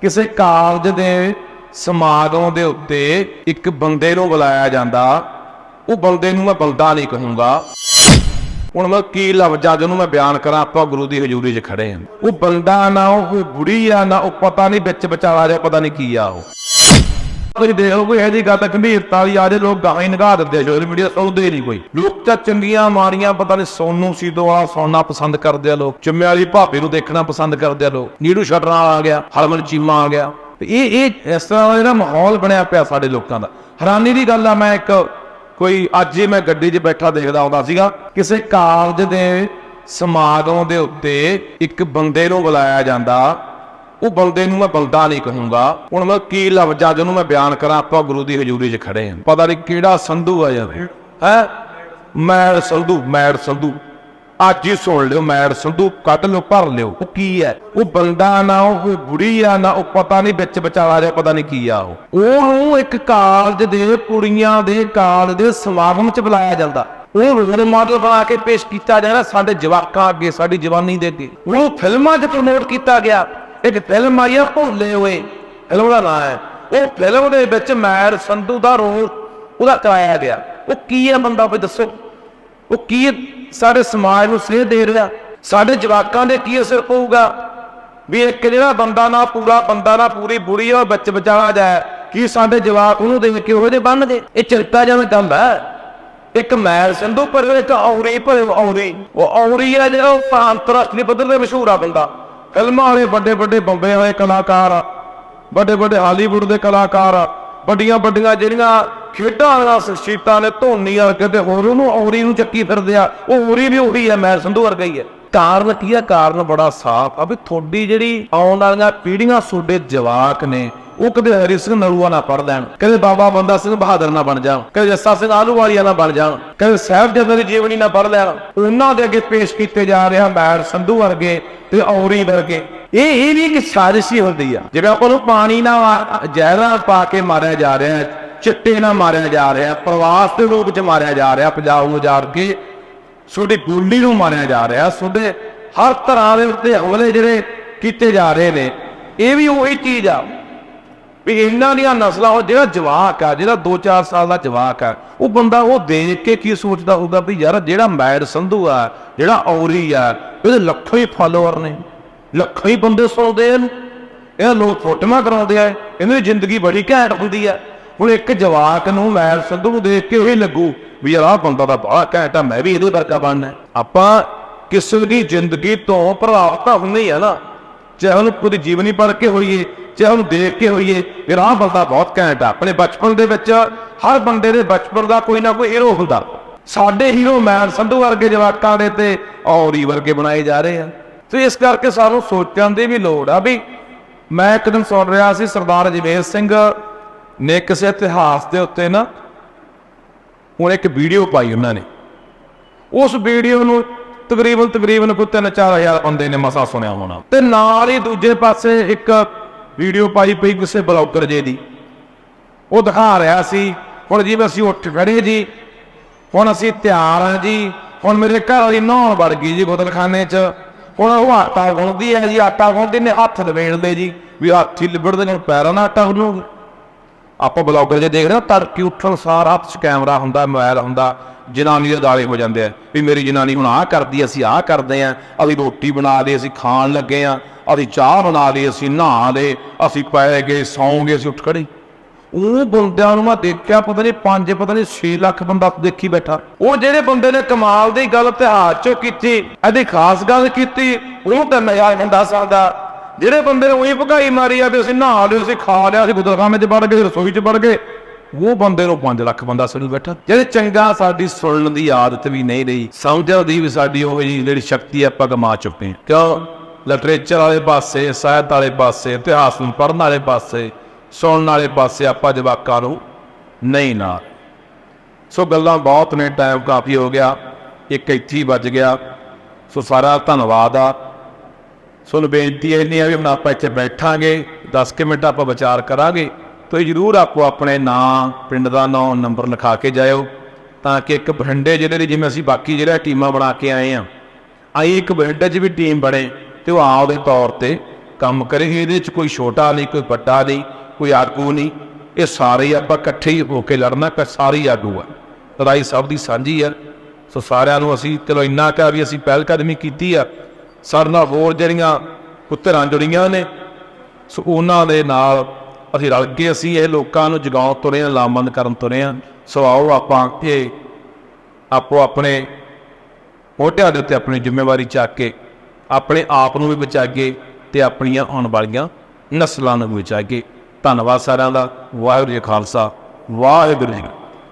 ਕਿਸੇ ਕਾਰਜ ਦੇ ਸਮਾਗਮ ਦੇ ਉੱਤੇ ਇੱਕ ਬੰਦੇ ਨੂੰ ਬੁਲਾਇਆ ਜਾਂਦਾ। ਉਹ ਬੰਦੇ ਨੂੰ ਮੈਂ ਬੰਦਾ ਨਹੀਂ ਕਹੂੰਗਾ। ਹੁਣ ਮੈਂ ਕੀ ਲਫ਼ਜ਼ਾਂ ਜਿਹਨੂੰ ਮੈਂ ਬਿਆਨ ਕਰਾਂ, ਆਪਾਂ ਗੁਰੂ ਦੀ ਹਜ਼ੂਰੀ 'ਚ ਖੜੇ ਹਾਂ ਉਹ ਬੰਦਾ ਨਾ ਉਹ ਕੋਈ ਬੁੜੀ ਆ, ਨਾ ਉਹ ਪਤਾ ਨਹੀਂ ਵਿੱਚ ਵਿਚਾਲਾ ਜਿਹਾ, ਪਤਾ ਨਹੀਂ ਕੀ ਆ ਉਹ। ਤੁਸੀਂ ਦੇਖੋ ਇਹਦੀ ਗੱਲ ਗੰਭੀਰਤਾ ਵਾਲੀ ਆ ਜੇ, ਲੋਕ ਗਾਹਾਂ ਹੀ ਦਿੰਦੇ ਸੋਸ਼ਲ ਮੀਡੀਆ ਸੁਣਦੇ ਨਹੀਂ ਕੋਈ। ਲੋਕ ਤਾਂ ਚੰਗੀਆਂ ਮਾਰੀਆਂ ਪਤਾ ਨਹੀਂ ਸੋਨੂ ਸੀਦੋ ਵਾਲਾ ਸੁਣਨਾ ਪਸੰਦ ਕਰਦੇ ਆ ਲੋਕ। ਚੁੰਮੇ ਵਾਲੀ ਭਾਪੇ ਨੂੰ ਦੇਖਣਾ ਪਸੰਦ ਕਰਦੇ ਆ ਲੋਕ। ਨੀੜੂ ਸ਼ਟਰਾਂ ਆ ਗਿਆ, ਹਰਮਨ ਚੀਮਾ ਆ ਗਿਆ। ਤੇ ਇਹ ਇਹ ਇਸ ਤਰ੍ਹਾਂ ਦਾ ਜਿਹੜਾ ਮਾਹੌਲ ਬਣਿਆ ਪਿਆ ਸਾਡੇ ਲੋਕਾਂ ਦਾ। ਹੈਰਾਨੀ ਦੀ ਗੱਲ ਆ, ਮੈਂ ਇੱਕ ਕੋਈ, ਅੱਜ ਹੀ ਮੈਂ ਗੱਡੀ 'ਚ ਬੈਠਾ ਦੇਖਦਾ ਆਉਂਦਾ ਸੀਗਾ, ਕਿਸੇ ਕਾਰਜ ਦੇ ਸਮਾਗਮ ਦੇ ਉੱਤੇ ਇੱਕ ਬੰਦੇ ਨੂੰ ਬੁਲਾਇਆ ਜਾਂਦਾ। ਉਹ ਬੰਦੇ ਨੂੰ ਮੈਂ ਬੰਦਾ ਨਹੀਂ ਕਹੂੰਗਾ। ਹੁਣ ਮੈਂ ਕੀ ਲਫ਼ਜ਼ਾਂ ਜਿਹਨੂੰ ਮੈਂ ਬਿਆਨ ਕਰਾਂ, ਆਪਾਂ ਗੁਰੂ ਦੀ ਹਜ਼ੂਰੀ 'ਚ ਖੜੇ ਹਾਂ। ਪਤਾ ਨਹੀਂ ਕਿਹੜਾ ਸੰਧੂ ਆ ਜਾਵੇ ਹੈ? ਮੈੜ ਸੰਧੂ ਮੈੜ ਸੰਧੂ। ਅੱਜ ਹੀ ਸੁਣ ਲਿਓ, ਮੈੜ ਸੰਧੂ, ਕੱਢ ਲਿਓ, ਭਰ ਲਿਓ। ਉਹ ਕੀ ਹੈ? ਉਹ ਬੰਦਾ ਨਾ, ਉਹ ਬੁੜੀ ਆ ਨਾ, ਉਹ ਪਤਾ ਨਹੀਂ ਵਿੱਚ ਵਿਚਾਲਾ ਜਿਹਾ, ਪਤਾ ਨਹੀਂ ਕੀ ਆ ਉਹ। ਉਹਨੂੰ ਇੱਕ ਕਾਲਜ ਦੇ ਕੁੜੀਆਂ ਦੇ ਕਾਲਜ ਦੇ ਸਮਾਗਮ 'ਚ ਬੁਲਾਇਆ ਜਾਂਦਾ। ਉਹ ਰੋਲ ਮਾਡਲ ਬਣਾ ਕੇ ਪੇਸ਼ ਕੀਤਾ ਜਾਂਦਾ ਸਾਡੇ ਜਵਾਕਾਂ ਅੱਗੇ, ਸਾਡੀ ਜਵਾਨੀ ਦੇ ਅੱਗੇ। ਉਹ ਫਿਲਮਾਂ 'ਚ ਪ੍ਰਮੋਟ ਕੀਤਾ ਗਿਆ। ਇੱਕ ਫਿਲਮ ਆਈ ਆ ਭੁੱਲੇ ਹੋਏ ਫਿਲਮ ਦਾ ਨਾਮ ਹੈ ਉਹ ਫਿਲਮ ਦੇ ਵਿੱਚ ਮੈਰ, ਸੰਧੂ ਦਾ ਰੋਲ, ਉਹਦਾ ਕਰਾਇਆ ਗਿਆ। ਉਹ ਕੀ ਹੈ ਬੰਦਾ ਕੋਈ ਦੱਸੋ? ਉਹ ਕੀ ਸਾਡੇ ਸਮਾਜ ਨੂੰ ਸੇਧ ਦੇ ਰਿਹਾ। ਸਾਡੇ ਜਵਾਕਾਂ ਦੇ ਕੀ ਅਸਰ ਪਊਗਾ? ਵੀ ਇੱਕ ਜਿਹੜਾ ਬੰਦਾ ਨਾ ਪੂਰਾ, ਬੰਦਾ ਨਾ ਪੂਰੀ ਬੁੜੀ ਉਹ ਵਿੱਚ ਵਿਚਾਲਾ ਜਾਏ ਕੀ ਸਾਡੇ ਜਵਾਕ ਉਹਨੂੰ ਦੇਖ ਕੇ ਉਹਦੇ ਬੰਨਦੇ ਇਹ ਚਿੰਤਾ ਜਿਵੇਂ ਗੱਲ ਹੈ। ਇੱਕ ਮੈਲ ਸੰਧੂ, ਪਰ ਇੱਕ ਔਰੀ, ਪਰ ਔਰੀ। ਉਹ ਔਰੀ ਹੈ ਜਿਹੜਾ ਉਹ ਅੰਤਰਰਾਸ਼ਟਰੀ ਪੱਧਰ ਤੇ ਮਸ਼ਹੂਰ ਆ ਬੰਦਾ। ਫਿਲਮਾਂ ਵਾਲੇ ਵੱਡੇ ਵੱਡੇ ਬੰਬੇ ਹੋਏ ਕਲਾਕਾਰ, ਵੱਡੇ ਵੱਡੇ ਹਾਲੀਵੁੱਡ ਦੇ ਕਲਾਕਾਰ ਆ ਵੱਡੀਆਂ ਵੱਡੀਆਂ ਜਿਹੜੀਆਂ ਖੇਡਾਂ ਵਾਲੀਆਂ ਸ਼ਖਸੀਅਤਾਂ ਨੇ ਧੋਨੀ ਆ ਕਿਤੇ ਹੋਰ ਉਹਨੂੰ ਔਰੀ ਨੂੰ ਚੱਕੀ ਫਿਰਦੇ ਆ, ਉਹ ਔਰੀ ਵੀ ਉਹੀ ਹੈ ਮੈਂ ਸੰਧੂ ਵਰਗਾ ਹੀ ਹੈ ਕਾਰਨ ਕੀ ਆ? ਕਾਰਨ ਬੜਾ ਸਾਫ਼ ਆ ਵੀ ਤੁਹਾਡੀ ਜਿਹੜੀ ਆਉਣ ਵਾਲੀਆਂ ਪੀੜ੍ਹੀਆਂ, ਤੁਹਾਡੇ ਜਵਾਕ ਨੇ ਉਹ ਕਦੇ ਹਰੀ ਸਿੰਘ ਨਰੂਆ ਨਾ ਪੜ ਲੈਣ, ਕਦੇ ਬਾਬਾ ਬੰਦਾ ਸਿੰਘ ਬਹਾਦਰ ਨਾ ਬਣ ਜਾਣ, ਕਦੇ ਜੱਸਾ ਸਿੰਘ ਆਲੂਵਾਲੀਆ ਨਾ ਬਣ ਜਾਣ, ਕਦੇ ਸਾਹਿਬਜ਼ਾਦੇ ਦੀ ਜੀਵਨੀ ਨਾ ਪੜ ਲੈਣ। ਉਹਨਾਂ ਦੇ ਅੱਗੇ ਪੇਸ਼ ਕੀਤੇ ਜਾ ਰਹੇ ਮੈਰ ਸੰਧੂ ਵਰਗੇ ਤੇ ਔਰੀ ਵਰਗੇ। ਇਹ ਇਹ ਵੀ ਇੱਕ ਸਾਜ਼ਿਸ਼ ਹੀ ਹੁੰਦੀ ਆ। ਜਿਵੇਂ ਆਪਾਂ ਨੂੰ ਪਾਣੀ ਨਾਲ, ਜ਼ਹਿਰਾਂ ਪਾ ਕੇ ਮਾਰਿਆ ਜਾ ਰਿਹਾ ਹੈ, ਚਿੱਟੇ ਨਾਲ ਮਾਰਿਆ ਜਾ ਰਿਹਾ ਪ੍ਰਵਾਸ ਦੇ ਰੂਪ ਚ ਮਾਰਿਆ ਜਾ ਰਿਹਾ ਪੰਜਾਬ ਨੂੰ ਜਾੜ ਕੇ ਤੁਹਾਡੀ ਬੋਲੀ ਨੂੰ ਮਾਰਿਆ ਜਾ ਰਿਹਾ ਤੁਹਾਡੇ ਹਰ ਤਰ੍ਹਾਂ ਦੇ ਉੱਤੇ ਹਮਲੇ ਜਿਹੜੇ ਕੀਤੇ ਜਾ ਰਹੇ ਨੇ। ਇਹ ਵੀ ਉਹੀ ਚੀਜ਼ ਆ। ਵੀ ਇਹਨਾਂ ਦੀਆਂ ਨਸਲਾਂ ਉਹ ਜਿਹੜਾ ਜਵਾਕ ਆ, ਜਿਹੜਾ 2-4 ਸਾਲ ਦਾ ਜਵਾਕ ਆ, ਉਹ ਬੰਦਾ ਉਹ ਦੇਖ ਕੇ ਕੀ ਸੋਚਦਾ ਹੋਊਗਾ ਵੀ ਯਾਰ ਜਿਹੜਾ ਮੈਡ ਸੰਧੂ ਆ, ਜਿਹੜਾ ਔਰੀ ਆ, ਇਹਦੇ ਲੱਖਾਂ ਹੀ ਫਾਲੋਅਰ ਨੇ, ਲੱਖਾਂ ਹੀ ਬੰਦੇ ਸੁਣਦੇ ਇਹਨੂੰ। ਇਹ ਲੋਕ ਫੋਟੋਆਂ ਕਰਾਉਂਦੇ ਆ, ਇਹਨਾਂ ਦੀ ਜ਼ਿੰਦਗੀ ਬੜੀ ਘੈਂਟ ਹੁੰਦੀ ਆ। ਹੁਣ ਇੱਕ ਜਵਾਕ ਨੂੰ ਮੈਡ ਸੰਧੂ ਨੂੰ ਦੇਖ ਕੇ ਇਹ ਲੱਗੂ ਵੀ ਯਾਰ ਆਹ ਬੰਦਾ ਤਾਂ ਬੜਾ ਘੈਂਟ ਆ, ਮੈਂ ਵੀ ਇਹਦੇ ਵਰਗਾ ਬਣਨਾ। ਆਪਾਂ ਕਿਸੇ ਦੀ ਜ਼ਿੰਦਗੀ ਤੋਂ ਪ੍ਰਭਾਵਿਤ ਤਾਂ ਹੁੰਦੇ ਆ ਨਾ। ਚਾਹੇ ਉਹਨੂੰ ਪੂਰੀ ਜੀਵਨੀ ਪੜ੍ਹ ਕੇ ਹੋਈਏ, ਚਾਹੇ ਉਹਨੂੰ ਦੇਖ ਕੇ ਹੋਈਏ, ਫਿਰ ਆਹ ਬੰਦਾ ਬਹੁਤ ਘੈਂਟ ਆ। ਆਪਣੇ ਬਚਪਨ ਦੇ ਵਿੱਚ ਹਰ ਬੰਦੇ ਦੇ ਬਚਪਨ ਦਾ ਕੋਈ ਨਾ ਕੋਈ ਹੀਰੋ ਹੁੰਦਾ। ਸਾਡੇ ਹੀਰੋ ਮੈਨ ਸੰਧੂ ਵਰਗੇ ਜਵਾਕਾਂ ਦੇ ਤੇ ਔਰੀ ਵਰਗੇ ਬਣਾਏ ਜਾ ਰਹੇ ਆ। ਤੇ ਇਸ ਕਰਕੇ ਸਾਨੂੰ ਸੋਚਣ ਦੀ ਵੀ ਲੋੜ ਆ ਵੀ ਮੈਂ ਇੱਕ ਦਿਨ ਸੁਣ ਰਿਹਾ ਸੀ ਸਰਦਾਰ ਜਵੇਰ ਸਿੰਘ ਨੇ ਕਿਸੇ ਇਤਿਹਾਸ ਦੇ ਉੱਤੇ ਨਾ ਹੁਣ ਇੱਕ ਵੀਡੀਓ ਪਾਈ ਉਹਨਾਂ ਨੇ। ਉਸ ਵੀਡੀਓ ਨੂੰ ਤਕਰੀਬਨ ਤਕਰੀਬਨ ਕੋਈ 3-4000 ਬੰਦੇ ਨੇ ਮਸਾ ਸੁਣਿਆ ਹੋਣਾ। ਤੇ ਨਾਲ ਹੀ ਦੂਜੇ ਪਾਸੇ ਇੱਕ ਵੀਡੀਓ ਪਾਈ ਪਈ ਕਿਸੇ ਬਲੌਗਰ ਜੇ ਦੀ। ਉਹ ਦਿਖਾ ਰਿਹਾ ਸੀ, ਹੁਣ ਜਿਵੇਂ ਅਸੀਂ ਉੱਠ ਖੜੇ ਜੀ, ਹੁਣ ਅਸੀਂ ਤਿਆਰ ਹਾਂ ਜੀ, ਹੁਣ ਮੇਰੇ ਘਰ ਵਾਲੀ ਨਹਾਉਣ ਵੜ ਗਈ ਜੀ ਗੁਦਲਖਾਨੇ 'ਚ। ਹੁਣ ਉਹ ਆਟਾ ਗੁੰਨਦੀ ਹੈ ਜੀ, ਆਟਾ ਗੁੰਨਦੀ ਨੇ ਹੱਥ ਲਵੇੜਦੇ ਜੀ, ਵੀ ਹੱਥ ਹੀ ਲਿਬੜਦੇ ਨੇ, ਪੈਰਾਂ ਨਾਲ ਆਟਾ ਗੁੰਨੋਗੇ। ਆਪਾਂ ਬਲੌਗਰ ਜੇ ਦੇਖਦੇ ਹਾਂ, ਤੜਕੇ ਉੱਠਣ ਸਾਰ ਹੱਥ 'ਚ ਕੈਮਰਾ ਹੁੰਦਾ ਮੋਬਾਈਲ ਹੁੰਦਾ, ਜਨਾਨੀ ਦੇ ਦਾਲੇ ਹੋ ਜਾਂਦੇ ਆ। ਵੀ ਮੇਰੀ ਜਨਾਨੀ ਹੁਣ ਆਹ ਕਰਦੀ, ਅਸੀਂ ਆਹ ਕਰਦੇ ਆ ਅਸੀਂ ਰੋਟੀ ਬਣਾ ਲਈ, ਅਸੀਂ ਖਾਣ ਲੱਗੇ ਆ ਅਸੀਂ ਚਾਹ ਬਣਾ ਲਈ, ਅਸੀਂ ਨਹਾ ਲਏ, ਅਸੀਂ ਪੈ ਗਏ, ਸੌਂ ਅਸੀਂ ਉੱਠ ਖੜੇ। ਉਹ ਬੰਦਿਆਂ ਨੂੰ ਮੈਂ ਦੇਖਿਆ, ਪਤਾ ਨਹੀਂ 5 ਪਤਾ ਨਹੀਂ 6 ਲੱਖ ਬੰਦਾ ਦੇਖੀ ਬੈਠਾ। ਉਹ ਜਿਹੜੇ ਬੰਦੇ ਨੇ ਕਮਾਲ ਦੀ ਗੱਲ ਇਤਿਹਾਸ ਚੋਂ ਕੀਤੀ, ਇਹਦੀ ਖਾਸ ਗੱਲ ਕੀਤੀ ਉਹਨੂੰ ਤਾਂ ਨਜ਼ਾਰਾ ਨਹੀਂ ਦੱਸ ਸਕਦਾ। ਜਿਹੜੇ ਬੰਦੇ ਨੇ ਉਹੀ ਭਗਾਈ ਮਾਰੀ ਆ ਵੀ ਅਸੀਂ ਨਹਾ ਲਿਓ ਅਸੀਂ ਖਾ ਲਿਆ, ਅਸੀਂ ਗੁਦਰਖਾਨੇ 'ਚ ਵੜ ਗਏ ਰਸੋਈ 'ਚ ਵੜ ਗਏ, ਉਹ ਬੰਦੇ ਨੂੰ 5 ਲੱਖ ਬੰਦਾ ਸੁਣੀ ਬੈਠਾ। ਜਿਹੜੇ ਚੰਗਾ ਸਾਡੀ ਸੁਣਨ ਦੀ ਆਦਤ ਵੀ ਨਹੀਂ ਰਹੀ, ਸਮਝਣ ਦੀ ਵੀ ਸਾਡੀ ਉਹ ਜਿਹੀ ਜਿਹੜੀ ਸ਼ਕਤੀ ਆਪਾਂ ਗਮਾ ਚੁੱਕੇ ਹਾਂ। ਕਿਉਂ? ਲਿਟਰੇਚਰ ਵਾਲੇ ਪਾਸੇ, ਸਾਹਿਤ ਵਾਲੇ ਪਾਸੇ, ਇਤਿਹਾਸ ਨੂੰ ਪੜ੍ਹਨ ਵਾਲੇ ਪਾਸੇ, ਸੁਣਨ ਵਾਲੇ ਪਾਸੇ ਆਪਾਂ ਜਵਾਕਾਂ ਨੂੰ ਨਹੀਂ ਨਾ। ਸੋ ਗੱਲਾਂ ਬਹੁਤ ਨੇ ਟਾਈਮ ਕਾਫੀ ਹੋ ਗਿਆ, ਇੱਕ ਇੱਥੇ ਹੀ ਵੱਜ ਗਿਆ। ਸੋ ਸਾਰਾ ਧੰਨਵਾਦ ਆ। ਸੋ ਬੇਨਤੀ ਇਹ ਨਹੀਂ ਆ ਵੀ ਹੁਣ ਆਪਾਂ ਇੱਥੇ ਬੈਠਾਂਗੇ 10 ਕੁ ਮਿੰਟ ਆਪਾਂ ਵਿਚਾਰ ਕਰਾਂਗੇ। ਤੁਸੀਂ ਜਰੂਰ ਆਪੋ ਆਪਣੇ ਨਾਂ, ਪਿੰਡ ਦਾ ਨਾਂ, ਨੰਬਰ ਲਿਖਾ ਕੇ ਜਾਇਓ, ਤਾਂ ਕਿ ਇੱਕ ਬਠਿੰਡੇ ਜ਼ਿਲ੍ਹੇ ਦੀ ਜਿਵੇਂ ਅਸੀਂ ਬਾਕੀ ਜਿਹੜਾ ਟੀਮਾਂ ਬਣਾ ਕੇ ਆਏ ਆ ਆਈ ਇੱਕ ਬਠਿੰਡੇ 'ਚ ਵੀ ਟੀਮ ਬਣੇ ਤੇ ਉਹ ਆਪਦੇ ਤੌਰ ਤੇ ਕੰਮ ਕਰੇ, ਇਹਦੇ 'ਚ ਕੋਈ ਛੋਟਾ ਨਹੀਂ, ਕੋਈ ਵੱਡਾ ਨਹੀਂ, ਕੋਈ ਆਗੂ ਨਹੀਂ, ਇਹ ਸਾਰੇ ਆਪਾਂ ਇਕੱਠੇ ਹੀ ਹੋ ਕੇ ਲੜਨਾ, ਕਿ, ਸਾਰੀ ਆਗੂ ਆ। ਲੜਾਈ ਸਭ ਦੀ ਸਾਂਝੀ ਆ। ਸੋ ਸਾਰਿਆਂ ਨੂੰ ਅਸੀਂ, ਚਲੋ ਇੰਨਾ ਕਿਹਾ ਵੀ ਅਸੀਂ ਪਹਿਲ ਕਦਮੀ ਕੀਤੀ ਆ ਸਾਡੇ ਨਾਲ ਹੋਰ ਜਿਹੜੀਆਂ ਪੁੱਤਰਾਂ ਜੁੜੀਆਂ ਨੇ, ਸੋ ਉਹਨਾਂ ਦੇ ਨਾਲ ਅਸੀਂ ਰਲ ਕੇ ਅਸੀਂ ਇਹ ਲੋਕਾਂ ਨੂੰ ਜਗਾਉਣ ਤੁਰੇ ਹਾਂ, ਲਾਮਬੰਦ ਕਰਨ ਤੁਰੇ ਹਾਂ। ਸੋ ਆਓ ਆਪਾਂ ਇਹ ਆਪੋ ਆਪਣੇ ਮੋਢਿਆਂ ਦੇ ਉੱਤੇ ਆਪਣੀ ਜ਼ਿੰਮੇਵਾਰੀ ਚੱਕ ਕੇ, ਆਪਣੇ ਆਪ ਨੂੰ ਵੀ ਬਚਾਗੇ ਤੇ ਆਪਣੀਆਂ ਆਉਣ ਵਾਲੀਆਂ ਨਸਲਾਂ ਨੂੰ ਵੀ ਬਚਾਈਏ। ਧੰਨਵਾਦ ਸਾਰਿਆਂ ਦਾ। ਵਾਹਿਗੁਰੂ ਜੀ ਖਾਲਸਾ। ਵਾਹਿਗੁਰੂ ਜੀ